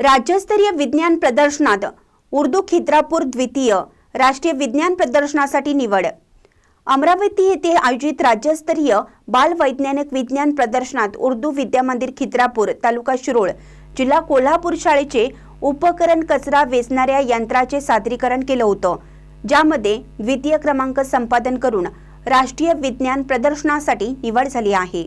राज्यस्तरीय विज्ञान प्रदर्शनात उर्दू खिद्रापूर द्वितीय राष्ट्रीय विज्ञान प्रदर्शनासाठी निवड. अमरावती येथे आयोजित राज्यस्तरीय बाल वैज्ञानिक विज्ञान प्रदर्शनात उर्दू विद्यामंदिर खिद्रापूर तालुका शिरोळ जिल्हा कोल्हापूर शाळेचे उपकरण कचरा वेचणाऱ्या यंत्राचे सादरीकरण केलं होतं. ज्यामध्ये द्वितीय क्रमांक संपादन करून राष्ट्रीय विज्ञान प्रदर्शनासाठी निवड झाली आहे.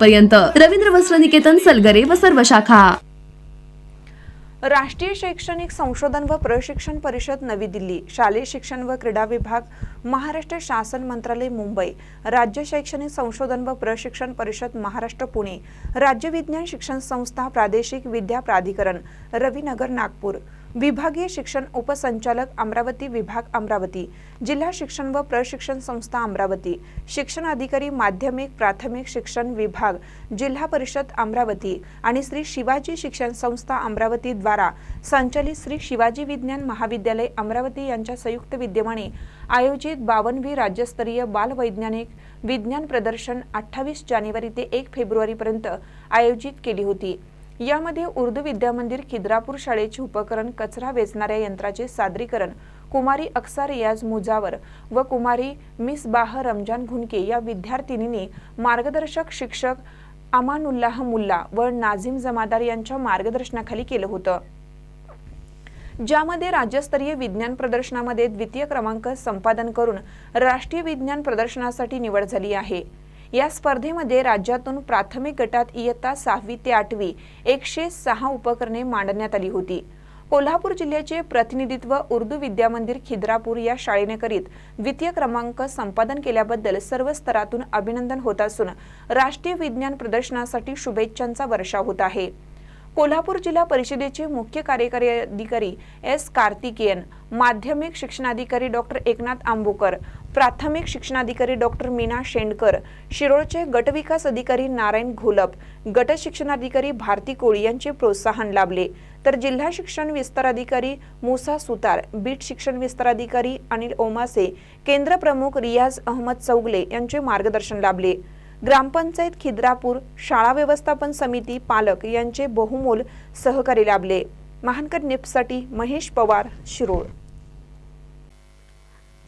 पर्यंत रवींद्र वस्त्र निकेतन सलगरे व सर्व शाखा. राष्ट्रीय शैक्षणिक संशोधन व प्रशिक्षण परिषद नवी दिल्ली शालेय शिक्षण व क्रीडा विभाग महाराष्ट्र शासन मंत्रालय मुंबई. राज्य शैक्षणिक संशोधन व प्रशिक्षण परिषद महाराष्ट्र पुणे. राज्य विज्ञान शिक्षण संस्था प्रादेशिक विद्या प्राधिकरण रवीनगर नागपूर. विभागीय शिक्षण उपसंचालक अमरावती विभाग अमरावती जिल्हा शिक्षण व प्रशिक्षण संस्था अमरावती शिक्षण अधिकारी माध्यमिक प्राथमिक शिक्षण विभाग जिल्हा परिषद अमरावती आणि श्री शिवाजी शिक्षण संस्था अमरावती द्वारा श्री शिवाजी विज्ञान महाविद्यालय अमरावती यांच्या संयुक्त विद्यमाने आयोजित बावनवी राज्यस्तरीय बालवैज्ञानिक विज्ञान प्रदर्शन अठ्ठावीस जानेवारी ते एक फेब्रुवारीपर्यंत आयोजित केली होती. यामध्ये उर्दू विद्यामंदिर खिद्रापूर शाळेचे उपकरण कचरा वेचणाऱ्या यंत्राचे सादरीकरण कुमारी अक्सा रियाज मुजावर व कुमारी मिस बाह रमजान घुनके या विद्यार्थिनींनी मार्गदर्शक शिक्षक अमानुल्लाह मुल्ला व नाझीम जमादार यांच्या मार्गदर्शनाखाली केलं होतं. ज्यामध्ये राज्यस्तरीय विज्ञान प्रदर्शनामध्ये द्वितीय क्रमांक संपादन करून राष्ट्रीय विज्ञान प्रदर्शनासाठी निवड झाली आहे. या स्पर्धेमध्ये राज्यातून प्राथमिक गटात इयत्ता सहावी ते आठवी एकशे सहा उपकरणे मांडण्यात आली होती. कोल्हापूर जिल्ह्याचे प्रतिनिधित्व उर्दू विद्यामंदिर खिद्रापूर या शाळेने करीत द्वितीय क्रमांक संपादन केल्याबद्दल सर्व स्तरातून अभिनंदन होत असून राष्ट्रीय विज्ञान प्रदर्शनासाठी शुभेच्छांचा वर्षा होत आहे. कोल्हापूर जिल्हा परिषदेचे मुख्य कार्यकारी अधिकारी एस कार्तिकेयन माध्यमिक शिक्षणाधिकारी डॉक्टर एकनाथ आंबोकर प्राथमिक शिक्षणाधिकारी डॉक्टर मीना शेंडकर शिरोळचे गटविकास अधिकारी नारायण घोलप गट शिक्षणाधिकारी भारती कोळी यांचे प्रोत्साहन लाभले. तर जिल्हा शिक्षण विस्तार अधिकारी मुसा सुतार बीट शिक्षण विस्तार अधिकारी अनिल ओमासे केंद्र प्रमुख रियाज अहमद चौगले यांचे मार्गदर्शन लाभले. ग्रामपंचायत खिद्रापूर शाळा व्यवस्थापन समिती पालक यांचे बहुमोल सहकारी लाभले. महानकर निपसाठी महेश पवार शिरोळ.